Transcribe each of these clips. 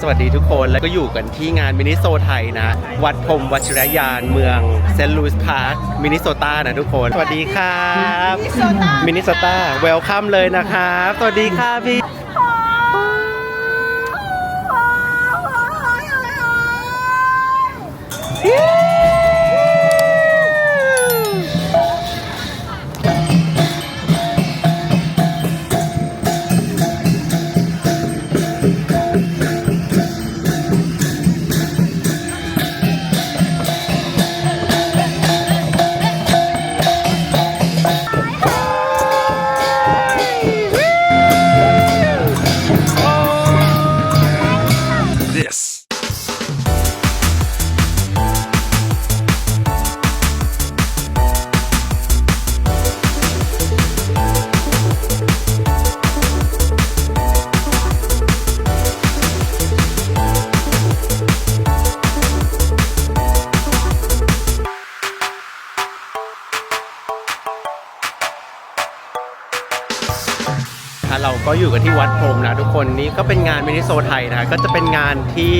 สวัสดีทุกคนแล้วก็อยู่กันที่งานมินิโซไทยนะ วัดพรมวชิรยานเมืองเซนต์ลุยส์พาร์คมินิโซตานะทุกคน สวัสดีครับ มินิโซตาเวลคัมเลยนะครับ สวัสดีค่ะพี่ นะทุก คนนี่ก็เป็นงานมินิโซไทยนะก็จะเป็นงานที่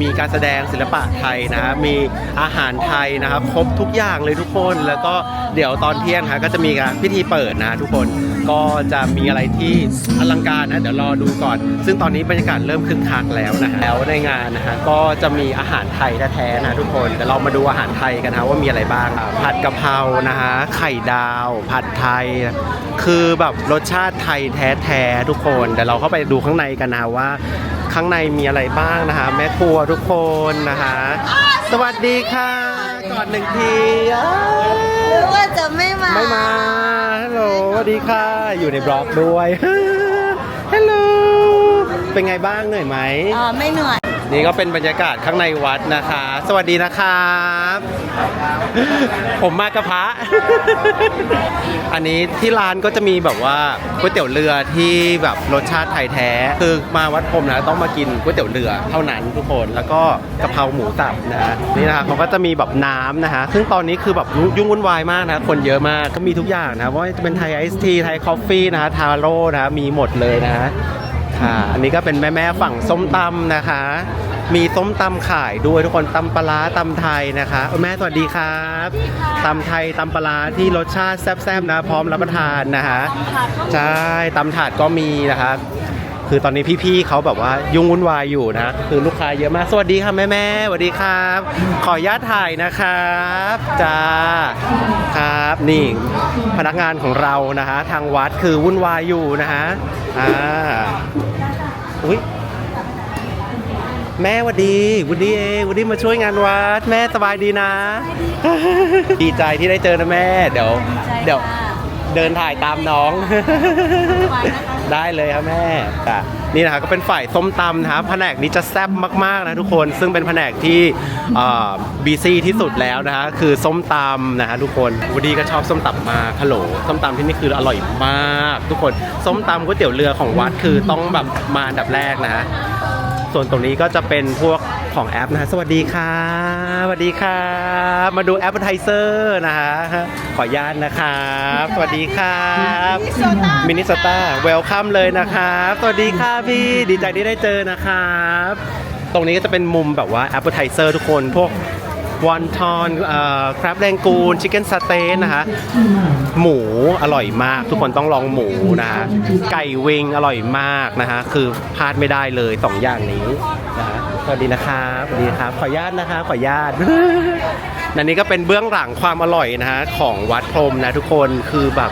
มีการแสดงศิลปะไทยนะมีอาหารไทยนะครับครบทุกอย่างเลยทุกคนแล้วก็เดี๋ยวตอนเที่ยงนะก็จะมีการพิธีเปิดนะทุกคนก็จะมีอะไรที่อลังการนะเดี๋ยวรอดูก่อน ซึ่งตอนนี้บรรยากาศเริ่มคึกคักแล้วนะแล้วในงานนะฮะก็จะมีอาหารไทยแท้ๆนะทุกคนเดี๋ยวเรามาดูอาหารไทยกันนะว่ามีอะไรบ้างผัดกะเพรานะฮะไข่ดาว ผัดไทย คือแบบรสชาติไทยแท้ๆทุกคนเดี๋ยวเราเข้าไปดูข้างในกันนะว่า ข้างในมีอะไรบ้างนะคะ แม่ครัวทุกคนนะคะ สวัสดีค่ะ ก่อนหนึ่งทีอ้าวหรือว่าจะไม่มา ไม่มาฮัลโหลสวัสดีค่ะ อยู่ในบล็อกด้วยฮัลโหลเป็นไงบ้างเหนื่อยไหมอ๋อไม่เหนื่อยนี่ก็เป็นบรรยากาศข้างในวัดนะคะ สวัสดีนะครับ ผมมากระพะ อันนี้ที่ร้านก็จะมีแบบว่าก๋วยเตี๋ยวเรือที่แบบรสชาติไทยแท้ คือมาวัดพรมนะต้องมากินก๋วยเตี๋ยวเรือเท่านั้นทุกคน แล้วก็กะเพราหมูสับนะฮะนี่นะคะเขาก็จะมีแบบน้ำนะฮะ ซึ่งตอนนี้คือแบบยุ่งวุ่นวายมากนะ คนเยอะมาก ก็มีทุกอย่างนะว่าจะเป็นไทยไอซ์ทีไทยคอฟฟี่นะฮะ ทาโร่นะฮะมีหมดเลยนะฮะ ค่ะ อันนี้ก็เป็นแม่แม่ฝั่งส้มตำนะคะ มีส้มตำขายด้วยทุกคนตำปลาร้าตำไทยนะคะเออแม่สวัสดีครับตำไทยตำปลาร้าที่รสชาติแซ่บๆนะ พร้อมรับประทานนะคะใช่ตำถาดก็มีนะคะคือตอนนี้พี่ๆเขาแบบว่ายุ่งวุ่นวายอยู่นะคือลูกค้าเยอะมากสวัสดีค่ะแม่แม่ๆสวัสดีครับ ขออนุญาตถ่ายนะครับจ้าครับนี่พนักงานของเรานะคะทางวัดคือวุ่นวายอยู่นะฮะอ่าอุ้ย แม่หวัดดีหวัดดีเองหวัดดีมาช่วยงานวัด แม่สบายดีนะ ดีใจที่ได้เจอนะแม่ เดี๋ยว เดี๋ยวเดินถ่ายตามน้อง ได้เลยครับแม่จ้ะนี่นะครับก็เป็นฝ่ายส้มตำนะครับแผนกนี้จะแซ่บมากๆนะทุกคนซึ่งเป็นแผนกที่บีซีที่สุดแล้วนะฮะคือส้มตำนะฮะทุกคนวันดีก็ชอบส้มตำมากฮัลโหลส้มตำที่นี่คืออร่อยมาก ทุกคนส้มตำก๋วยเตี๋ยวเรือของวัดคือต้องแบบมาอันดับแรกนะฮะ ส่วนตรงนี้ก็จะเป็นพวกของแอปนะฮะสวัสดีค่ะสวัสดีค่ะมาดูแอปเปอร์ไทเซอร์นะฮะขออนุญาตนะครับสวัสดีครับมินิสตาเวลคัมเลยนะครับสวัสดีค่ะพี่ดีใจที่ได้เจอนะครับ ตรงนี้ก็จะเป็นมุมแบบว่าแอปเปอร์ไทเซอร์ทุกคนพวก วอนทอนครับแดงกูนชิคเก้นสเต๊นะฮะหมูอร่อยมาก ทุกคนต้องลองหมูนะฮะไก่วิงอร่อยมากนะฮะคือพลาดไม่ได้เลยสองอย่างนี้นะฮะสวัสดีนะครับสวัสดีครับขออนุญาตนะคะขออนุญาตนันนี้ก็เป็นเบื้องหลังความอร่อยนะฮะของวัดพรมนะทุกคนคือแบบ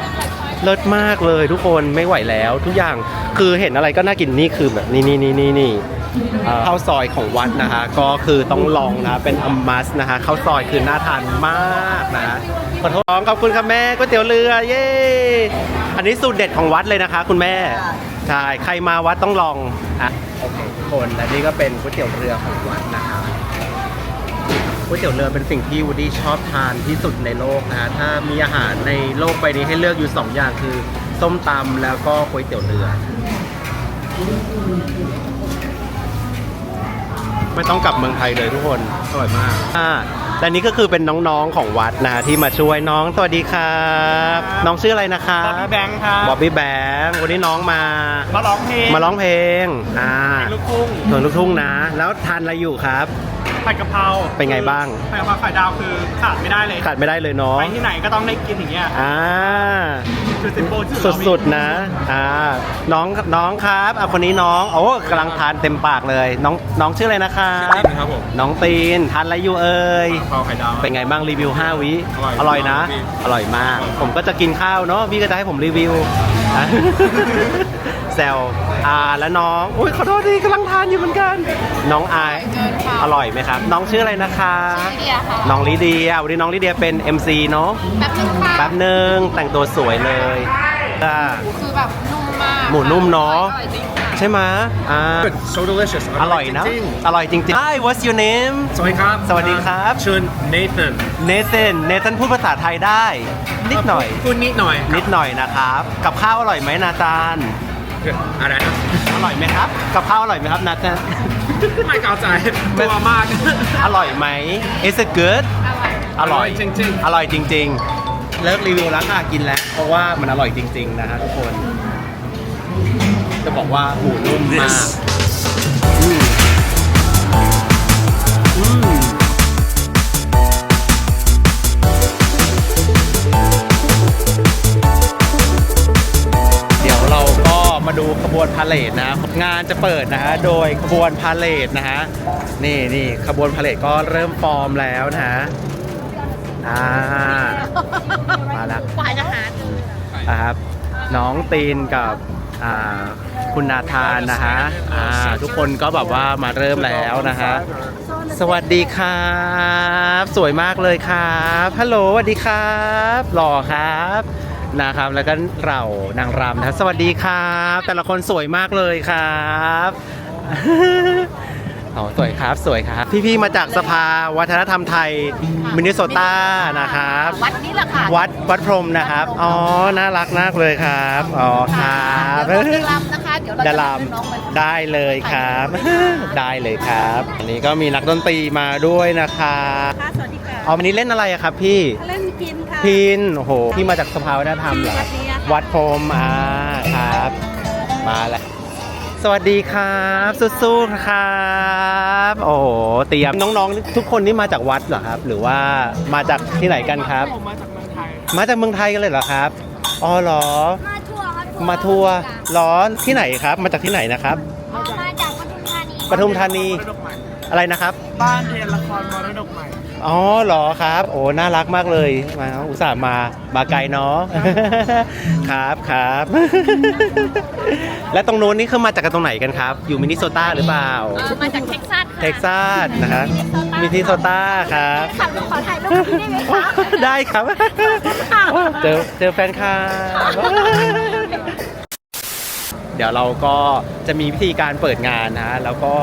เลิศมากเลยทุกคนไม่ไหวแล้ว ทุกอย่างคือเห็นอะไรก็น่ากินนี่คือแบบนี่นี่นี่นี่นี่ ข้าวซอยของวัดนะฮะก็คือต้องลองนะเป็นอัมมัสนะฮะข้าวซอยคือน่าทานมากนะฮะขอโทษขอบคุณค่ะแม่ก๋วยเตี๋ยวเรือเย้อันนี้สูตรเด็ดของวัดเลยนะคะ คุณแม่ใช่ใครมาวัดต้องลองอะโอเคทุกคนและนี่ก็เป็นก๋วยเตี๋ยวเรือของวัดนะครับก๋วยเตี๋ยวเรือเป็นสิ่งที่วูดดี้ชอบทานที่สุดในโลกนะฮะถ้ามีอาหารในโลกใบนี้ให้เลือกอยู่ 2 อย่างคือ ส้มตำแล้วก็ก๋วยเตี๋ยวเรือ ไม่ต้องกลับเมืองไทยเลยทุกคนอร่อยมากอ่าและนี่ก็คือเป็นน้องๆของวัดนะฮะที่มาช่วยน้องสวัสดีครับ น้องชื่ออะไรนะครับบ๊อบบี้แบงค์ครับบ๊อบบี้แบงค์วันนี้น้องมามาร้องเพลงมาร้องเพลงอ่าเพลงลูกทุ่งส่วนลูกทุ่งนะ แล้วทานอะไรอยู่ครับ ผัดกะเพราเป็นไงบ้าง ผัดกะเพราไข่ดาวคือขาดไม่ได้เลยขาดไม่ได้เลยเนาะไปที่ไหนก็ต้องได้กินอย่างเงี้ยอ่าคือสิบโปรที่สุดๆนะอ่าน้องน้องครับอะคนนี้น้องโอ้กำลังทานเต็มปากเลย น้องน้องชื่ออะไรนะครับครับผมน้องตีนทานอะไรอยู่เอ่ยกะเพราไข่ดาว เป็นไงบ้างรีวิว 5 วิอร่อยอร่อยนะ พี่ อร่อยมาก ผมก็จะกินข้าวเนาะพี่ก็จะให้ผมรีวิวอะแซวอ่าแล้วน้องอุ้ยขอโทษทีกำลังทานอยู่เหมือนกัน น้องอายอร่อยไหมครับน้องชื่ออะไรนะคะเดียค่ะน้องลิเดียวันนี้น้องลิเดียเป็น MC เนาะแป๊บนึงค่ะแป๊บหนึ่งแต่งตัวสวยเลยอ่าคือแบบนุ่มมากหมูนุ่มเนอะ อร่อยจริงค่ะใช่ไหมอ่า so delicious อร่อยนะอร่อยจริงๆ Hi what's your name สวัสดีครับสวัสดีครับชื่อ Nathan Nathan Nathan พูดภาษาไทยได้ นิดหน่อย พูดนิดหน่อยนิดหน่อยนะครับ กับข้าวอร่อยไหมนาจาน อะไรนะ อร่อยไหมครับ กับข้าวอร่อยไหมครับนาจาน ไม่เข้าใจกลัวมาก อร่อยไหม Is it good อร่อยอร่อยจริงๆ อร่อยจริง ๆ เลิกรีวิวแล้วค่ะกินแล้ว เพราะว่ามันอร่อยจริง ๆ นะฮะทุกคน จะบอกว่าหมูนุ่มมาก พาเลทนะงานจะเปิดนะฮะโดยขบวนพาเลทนะฮะนี่นี่ขบวนพาเลทก็เริ่มฟอร์มแล้วนะฮะอ่ามาแล้วกว่าจะหาเจอนะครับน้องตีนกับอ่าคุณนาธานนะฮะอ่าทุกคนก็แบบว่ามาเริ่มแล้วนะฮะสวัสดีครับ สวยมากเลยครับฮัลโหลสวัสดีครับ หล่อครับ นะครับ แล้วก็เรานางรำนะสวัสดีครับ แต่ละคนสวยมากเลยครับอ๋อสวยครับสวยครับ พี่ๆมาจากสภาวัฒนธรรมไทยมินนิโซตานะครับ วัดนี้แหละค่ะวัดวัดพรหมนะครับ อ๋อ น่ารักมากเลยครับ อ๋อครับเดี๋ยวเราจะรำนะคะ เดี๋ยวเราจะจะลให้น้องไปำได้เลยครับ ได้เลยครับ อันนี้ก็มีนักดนตรีมาด้วยนะครับค่ะสวัสดีค่ะเอาวันนี้เล่นอะไรอะครับพี่ เล่นพิน ค่ะพิน โอ้โหพี่มาจากสภาวัฒนธรรมเหรอ วัดนี้อะค่ะวัดพรหมอ่าครับ มาแล้ว สวัสดีครับ สู้ๆครับ โอ้โห เตรียมน้องๆ ทุกคนนี่มาจากวัดเหรอครับ หรือว่ามาจากที่ไหนกันครับผมมาจากเมืองไทย มาจากเมืองไทยกันเลยเหรอครับ อ๋อเหรอ มาทัวร์ครับมาทัวร์ร้อนที่ไหนครับ มาจากที่ไหนนะครับ มาจากปทุมธานีปทุมธานีมรดกใหม่อะไรนะครับ บ้านเรียนละครมรดกใหม่ อ๋อเหรอครับ โอ้น่ารักมากเลยมาอุตส่าห์มามาไกลเนาะครับครับ และตรงนู้นนี่คือมาจากกันตรงไหนกันครับ อยู่มินนิโซตาหรือเปล่า เออมาจากเท็กซัสค่ะเท็กซัสนะครับมินนิโซตาครับ ขับรถขอถ่ายรูปกับพี่ได้ไหมคะได้ครับ เจอเจอแฟนคลับ เดี๋ยวเราก็จะมีพิธีการเปิดงานนะฮะแล้วก็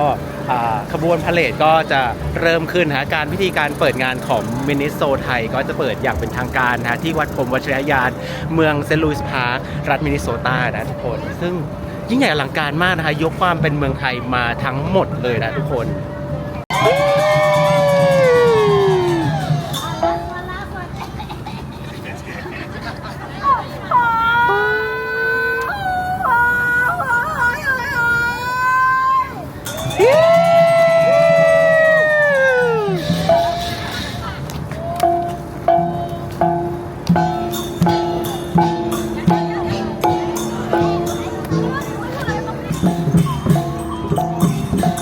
ขบวนพาเลทก็จะเริ่มขึ้นนะฮะการพิธีการเปิดงานของมินิโซไทย ก็จะเปิดอย่างเป็นทางการนะฮะที่วัดพรมวชิรยาน เมืองเซนต์ลุยส์พาร์ครัฐมินนิโซตานะทุกคน ซึ่งยิ่งใหญ่อลังการมากนะคะยกความเป็นเมืองไทยมาทั้งหมดเลยนะทุกคน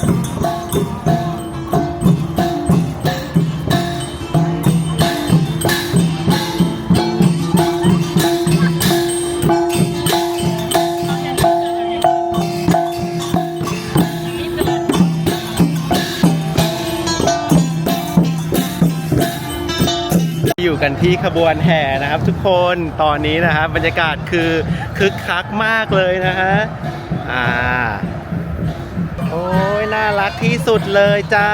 อยู่กันที่ขบวนแห่นะครับ ทุกคนตอนนี้นะครับบรรยากาศคือคึกคักมากเลยนะฮะอ่า โอ้ยน่ารักที่สุดเลยจ้า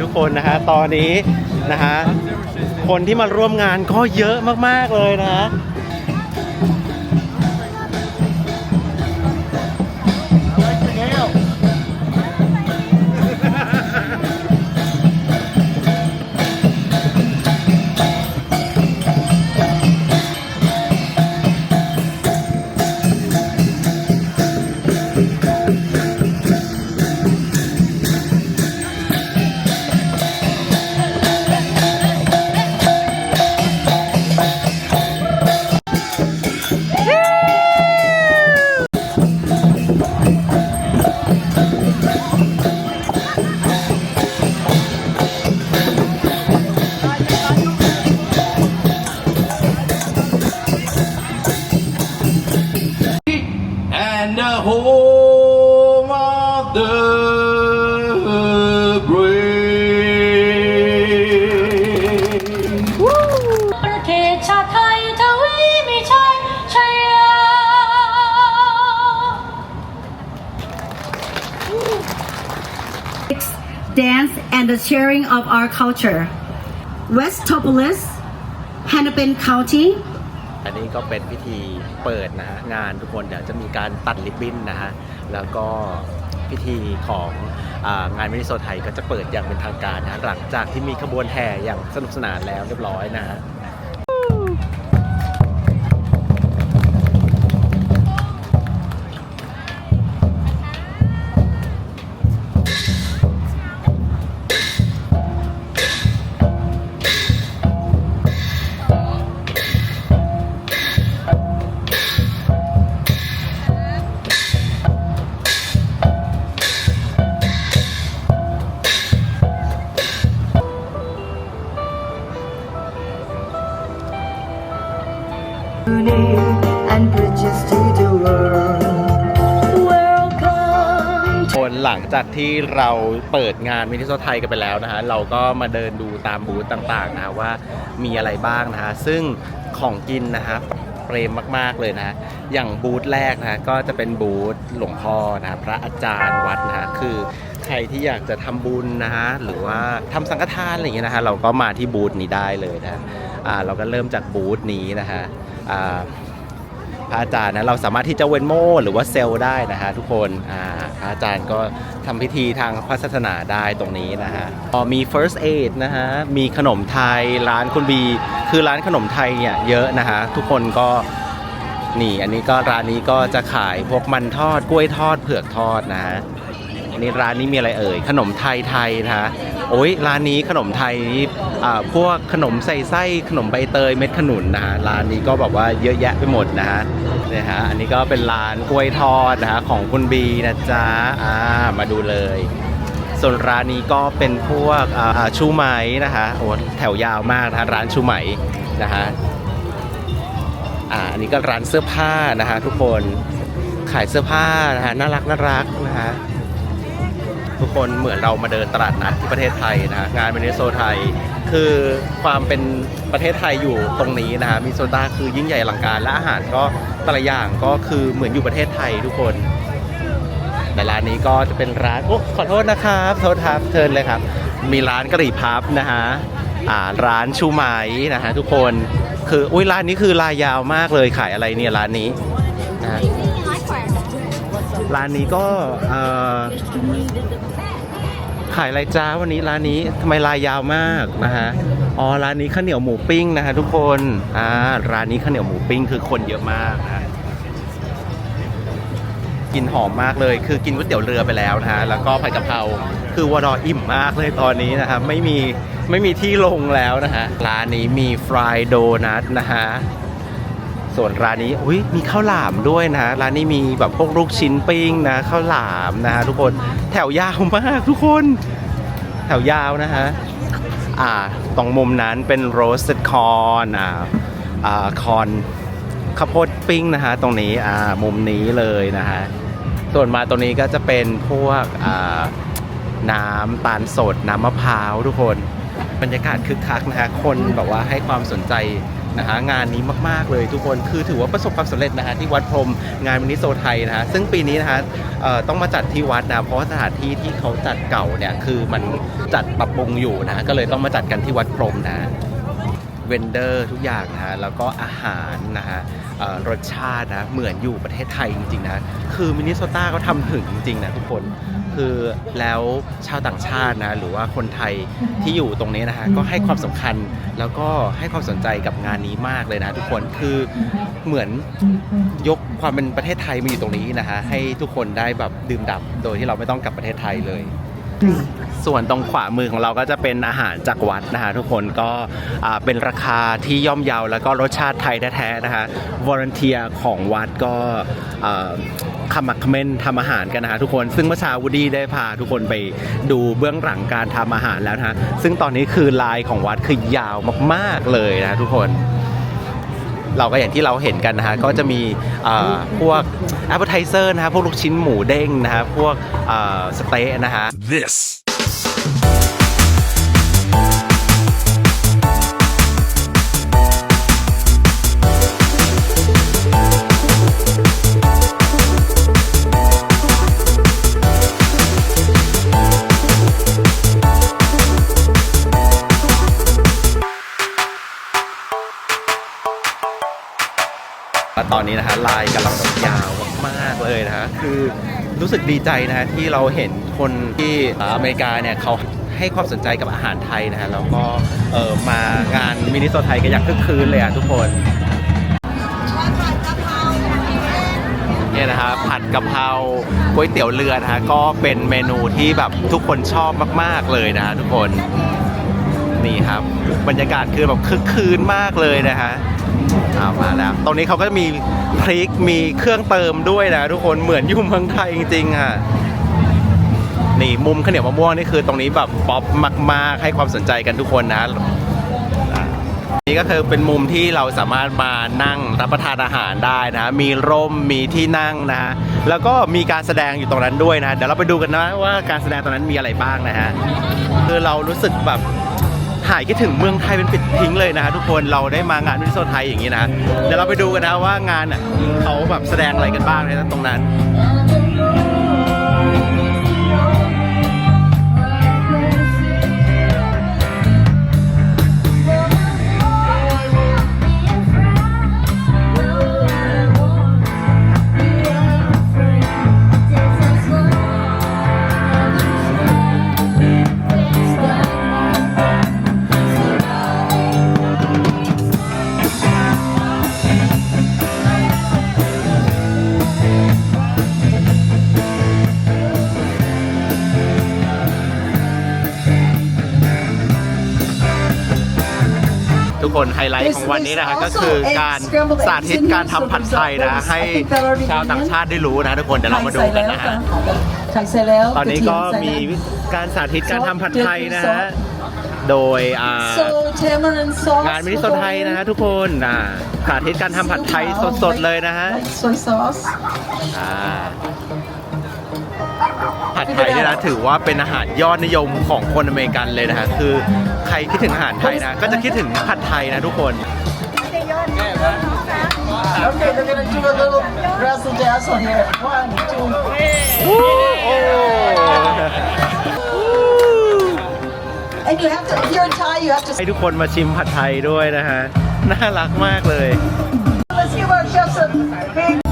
ทุกคนนะฮะตอนนี้นะฮะคนที่มาร่วมงานก็เยอะมากๆเลยนะ brave. ประเทศชาติไทยทวีมีชัยชัยยา dance and the sharing of our culture. West Topolis, Hennepin County, อันนี้ก็เป็นพิธีเปิดนะฮะงานทุกคนเดี๋ยวจะมีการตัดริบบิ้นนะฮะแล้วก็พิธีของ งานมินิโซไทยก็จะเปิดอย่างเป็นทางการนะหลังจากที่มีขบวนแห่อย่างสนุกสนานแล้วเรียบร้อยนะ จากที่เราเปิดงานมินิโซไทยกันไปแล้วนะฮะเราก็มาเดินดูตามบูธต่างๆนะว่ามีอะไรบ้างนะฮะซึ่งของกินนะฮะเปรมมากๆเลยนะฮะอย่างบูธแรกนะะก็จะเป็นบูธหลวงพ่อนะะพระอาจารย์วัดนะะคือใครที่อยากจะทำบุญนะฮะหรือว่าทำสังฆทานอะไรอย่างเงี้ยนะฮะเราก็มาที่บูธนี้ได้เลยนะะอ่าเราก็เริ่มจากบูธนี้นะฮะอ่า พระอาจารย์นะเราสามารถที่จะเวนโมหรือว่าเซลได้นะฮะทุกคนอ่าพระอาจารย์ก็ทำพิธีทางพระศาสนาได้ตรงนี้นะฮะอ๋อมี first aid นะฮะมีขนมไทยร้านคุณบีคือร้านขนมไทยเนี่ยเยอะนะฮะทุกคนก็นี่อันนี้ก็ร้านนี้ก็จะขายพวกมันทอดกล้วยทอดเผือกทอดนะฮะ อันนี้ร้านนี้มีอะไรเอ่ย ขนมไทยไทยนะฮะโอ้ยร้านนี้ขนมไทยนี่พวกขนมใส่ไส้ขนมใบเตยเม็ดขนุนนะฮะร้านนี้ก็แบบว่าเยอะแยะไปหมดนะฮะเนี่ยฮะอันนี้ก็เป็นร้านกล้วยทอดนะฮะของคุณบีนะจ๊ะอ่ามาดูเลย ส่วนร้านนี้ก็เป็นพวกชูไหมนะคะโอ้แถวยาวมากนะะร้านชูไหมนะฮะอ่าอันนี้ก็ร้านเสื้อผ้านะฮะทุกคนขายเสื้อผ้านะฮะน่ารักน่ารักนะฮะ ทุกคนเหมือนเรามาเดินตลาดนัดที่ประเทศไทยนะฮะงานเมเนโซไทย คือความเป็นประเทศไทยอยู่ตรงนี้นะฮะมิโซตาคือยิ่งใหญ่อลังการและอาหารก็แต่ละอย่างก็คือเหมือนอยู่ประเทศไทยทุกคนแต่ร้านนี้ก็จะเป็นร้านโอ้ขอโทษนะครับโทษครับเชิญเลยครับ มีร้านกะหรี่พับนะฮะอ่าร้านชูไหมนะฮะทุกคนคืออุ้ยร้านนี้คือลายยาวมากเลยขายอะไรเนี่ยร้านนี้นะฮะร้านนี้ก็เอ่อ ขายอะไรจ้าวันนี้ร้านนี้ทำไมลายยาวมากนะฮะอ๋อร้านนี้ข้าวเหนียวหมูปิ้งนะฮะทุกคนอ่าร้านนี้ข้าวเหนียวหมูปิ้งคือคนเยอะมากนะกินหอมมากเลย คือกินก๋วยเตี๋ยวเรือไปแล้วนะฮะแล้วก็ผัดกะเพราคือวอดออิ่มมากเลยตอนนี้นะครับไม่มีไม่มีที่ลงแล้วนะฮะร้านนี้มีฟรายโดนัทนะฮะ ส่วนร้านนี้อุ้ยมีข้าวหลามด้วยนะฮะร้านนี้มีแบบพวกลูกชิ้นปิ้งนะข้าวหลามนะฮะทุกคนแถวยาวมากทุกคน แถวยาวนะฮะอ่าตรงมุมนั้นเป็นโรสต์คอนอ่าอ่าคอนข้าวโพดปิ้งนะฮะตรงนี้อ่ามุมนี้เลยนะฮะส่วนมาตรงนี้ก็จะเป็นพวกอ่าน้ำตาลสดน้ำมะพร้าวทุกคน บรรยากาศคึกคักนะฮะคนแบบว่าให้ความสนใจ นะฮะงานนี้มากๆเลยทุกคนคือถือว่าประสบความสำเร็จนะฮะที่วัดพรมงานมินิโซไทยนะฮะซึ่งปีนี้นะฮะต้องมาจัดที่วัดนะเพราะว่าสถานที่ที่เขาจัดเก่าเนี่ยคือมันจัดปรับปรุงอยู่นะก็เลยต้องมาจัดกันที่วัดพรมนะเวนเดอร์ทุกอย่างนะฮะแล้วก็อาหารนะฮะ รสชาตินะเหมือนอยู่ประเทศไทยจริงๆนะคือมินนิโซตาเขาทำถึงจริงๆนะทุกคนคือแล้วชาวต่างชาตินะหรือว่าคนไทยที่อยู่ตรงนี้นะฮะก็ให้ความสำคัญแล้วก็ให้ความสนใจกับงานนี้มากเลยนะทุกคนคือเหมือนยกความเป็นประเทศไทยมาอยู่ตรงนี้นะฮะให้ทุกคนได้แบบดื่มด่ำโดยที่เราไม่ต้องกลับประเทศไทยเลย ส่วนตรงขวามือของเราก็จะเป็นอาหารจากวัดนะฮะทุกคนก็เป็นราคาที่ย่อมเยาแล้วก็รสชาติไทยแท้ๆนะฮะวอร์เนเทียของวัดก็ขมักเขม้นทำอาหารกันนะฮะทุกคนซึ่งเมื่อเช้าวูดดี้ได้พาทุกคนไปดูเบื้องหลังการทำอาหารแล้วนะฮะซึ่งตอนนี้คือลายของวัดคือยาวมากๆเลยนะทุกคน เราก็อย่างที่เราเห็นกันนะฮะก็จะมีอ่าพวก appetizer นะฮะพวกลูกชิ้นหมูเด้งนะฮะพวกสเต๊ะนะฮะ This นี้นะฮะลายกำลังแบบยาวมากๆเลยนะฮะคือรู้สึกดีใจนะฮะที่เราเห็นคนที่อ่าอเมริกาเนี่ยเขาให้ความสนใจกับอาหารไทยนะฮะแล้วก็เออมางานมินิโซไทยกันอย่างคึกคืนเลยอะทุกคนเนี่ยนะฮะผัดกะเพราก๋วยเตี๋ยวเรือนะฮะก็เป็นเมนูที่แบบทุกคนชอบมาก ๆเลยนะฮะทุกคนนี่ครับบรรยากาศคือแบบคึกคืนมากเลยนะฮะ เอามาแล้ว ตรงนี้เขาก็มีพริกมีเครื่องเติมด้วยนะทุกคนเหมือนอยู่เมืองไทยจริงๆอะนี่มุมข้าวเหนียวมะม่วงนี่คือตรงนี้แบบป๊อปมากๆให้ความสนใจกันทุกคนนะนี่ก็คือเป็นมุมที่เราสามารถมานั่งรับประทานอาหารได้นะ มีร่มมีที่นั่งนะฮะแล้วก็มีการแสดงอยู่ตรงนั้นด้วยนะ เดี๋ยวเราไปดูกันนะว่าการแสดงตรงนั้นมีอะไรบ้างนะฮะคือเรารู้สึกแบบ หายคิดถึงเมืองไทยเป็นปิดทิ้งเลยนะฮะทุกคนเราได้มางานมิสโซไทยอย่างนี้นะเดี๋ยวเราไปดูกันนะว่างานอะเขาแบบแสดงอะไรกันบ้างในตรงนั้น คนไฮไลท์ของวันนี้นะฮะก็คือการสาธิตการทำผัดไทยนะให้ชาวต่างชาติได้รู้นะทุกคนเดี๋ยวเรามาดูกันนะฮะไข่ใส่แล้วตอนนี้ก็มีการสาธิตการทำผัดไทยนะฮะโดยอ่าโซเทมเรนซอสงานมินิโซไทยนะฮะทุกคนอ่าสาธิตการทำผัดไทยสดๆเลยนะฮะซอยซอสอ่า ผัดไทยเนี่ยนะถือว่าเป็นอาหารยอดนิยมของคนอเมริกันเลยนะฮะคือใครคิดถึงอาหารไทยนะ ก็จะคิดถึงผัดไทยนะทุกคน Okay, they're gonna do a little razzle dazzle here. One, two, โอ้ and you have to. If you're in Thai, you have to. ให้ทุกคนมาชิมผัดไทยด้วยนะฮะ น่ารักมากเลย Let's give our chefs a big.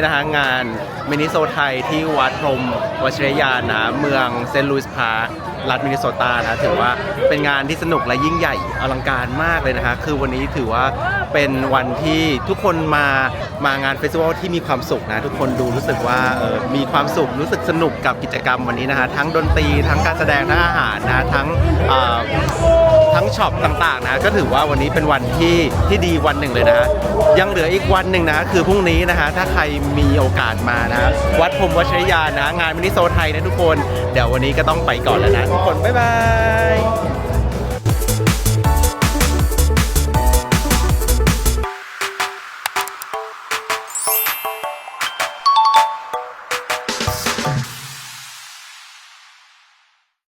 นวันนี้นะคะงานมินิโซไทยที่วัดพรมวชิรยานนะเมืองเซนต์ลุยส์พาร์ครัฐมินนิโซตานะถือว่าเป็นงานที่สนุกและยิ่งใหญ่อลังการมากเลยนะคะคือวันนี้ถือว่าเป็นวันที่ทุกคนมามางานเฟสติวัลที่มีความสุขนะ ทุกคนดูรู้สึกว่าเออมีความสุขรู้สึกสนุกกับกิจกรรมวันนี้นะคะทั้งดนตรีทั้งการแสดงทั้งอาหารนะทั้งออ ทั้งช็อปต่างๆนะก็ถือว่าวันนี้เป็นวันที่ที่ดีวันหนึ่งเลยนะฮะยังเหลืออีกวันหนึ่งนะคือพรุ่งนี้นะฮะถ้าใครมีโอกาสมานะวัดพรมวชรยานนะงานมินิโซไทยนะทุกคน เดี๋ยววันนี้ก็ต้องไปก่อนแล้วนะทุกคนบ๊ายบาย